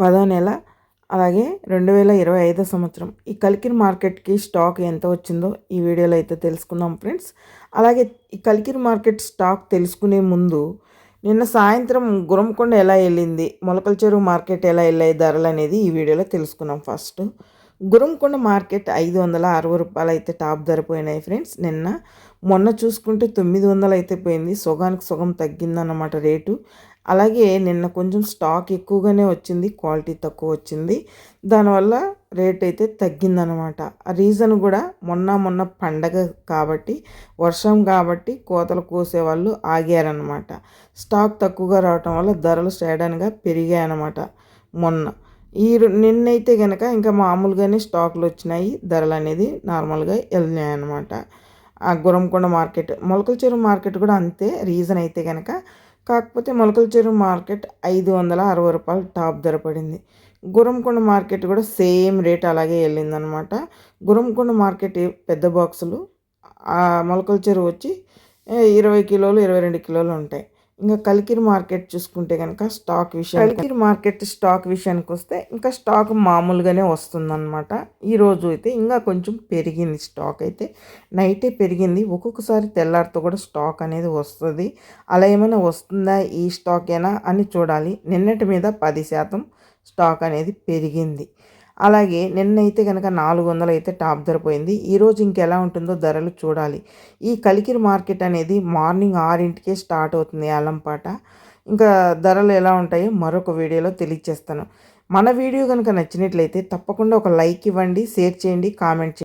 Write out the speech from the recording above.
పదో నెల అలాగే రెండు వేల ఇరవై ఐదో సంవత్సరం. ఈ కలికిరి మార్కెట్కి స్టాక్ ఎంత వచ్చిందో ఈ వీడియోలో అయితే తెలుసుకుందాం ఫ్రెండ్స్. అలాగే ఈ కలికిరి మార్కెట్ స్టాక్ తెలుసుకునే ముందు నిన్న సాయంత్రం గురంకొండ ఎలా వెళ్ళింది మొలకల చెరువు మార్కెట్ ఎలా వెళ్ళాయి ధరలు అనేది ఈ వీడియోలో తెలుసుకున్నాం ఫస్ట్. గురంకొండ మార్కెట్ ఐదు వందల అరవై రూపాయలు అయితే టాప్ ధర పోయినాయి ఫ్రెండ్స్. నిన్న మొన్న చూసుకుంటే తొమ్మిది వందలు అయితే పోయింది. సొగానికి సొగం తగ్గిందన్నమాట రేటు. అలాగే నిన్న కొంచెం స్టాక్ ఎక్కువగానే వచ్చింది క్వాలిటీ తక్కువ వచ్చింది. దానివల్ల రేట్ అయితే తగ్గిందనమాట. ఆ రీజన్ కూడా మొన్న మొన్న పండగ కాబట్టి వర్షం కాబట్టి కోతలు కోసేవాళ్ళు ఆగారనమాట. స్టాక్ తక్కువగా రావటం వల్ల ధరలు సడన్గా పెరిగాయన్నమాట మొన్న. ఈ నిన్నైతే కనుక ఇంకా మామూలుగానే స్టాకులు వచ్చినాయి ధరలు అనేది నార్మల్గా వెళ్ళినాయి అనమాట ఆ గురంకొండ మార్కెట్ మొలకల చెరువు మార్కెట్ కూడా అంతే రీజన్ అయితే కనుక కాకపోతే మొలకల చెరువు మార్కెట్ ఐదు వందల అరవై రూపాయలు టాప్ ధర పడింది. గురంకొండ మార్కెట్ కూడా సేమ్ రేట్ అలాగే వెళ్ళిందనమాట. గురంకొండ మార్కెట్ పెద్ద బాక్సులు మొలకల చెరువు వచ్చి ఇరవై కిలోలు ఇరవై రెండు కిలోలు ఉంటాయి. ఇంకా కలికిరి మార్కెట్ చూసుకుంటే కనుక స్టాక్ విషయం కలికిరి మార్కెట్ స్టాక్ విషయానికి వస్తే ఇంకా స్టాక్ మామూలుగానే వస్తుందన్నమాట. ఈరోజు అయితే ఇంకా కొంచెం పెరిగింది స్టాక్ అయితే. నైటే పెరిగింది. ఒక్కొక్కసారి తెల్లారితో కూడా స్టాక్ అనేది వస్తుంది. అలా ఏమైనా వస్తుందా ఈ స్టాక్ ఏనా అని చూడాలి. నిన్నటి మీద పది శాతం స్టాక్ అనేది పెరిగింది. అలాగే నిన్నైతే కనుక నాలుగు వందలు అయితే టాప్ ధర పోయింది. ఈరోజు ఇంకెలా ఉంటుందో ధరలు చూడాలి. ఈ కలికిరి మార్కెట్ అనేది మార్నింగ్ ఆరింటికే స్టార్ట్ అవుతుంది ఆలంపాట ఇంకా ధరలు ఎలా ఉంటాయో మరొక వీడియోలో తెలియచేస్తాను. మన వీడియో కనుక నచ్చినట్లయితే తప్పకుండా ఒక లైక్ ఇవ్వండి షేర్ చేయండి కామెంట్ చేయండి.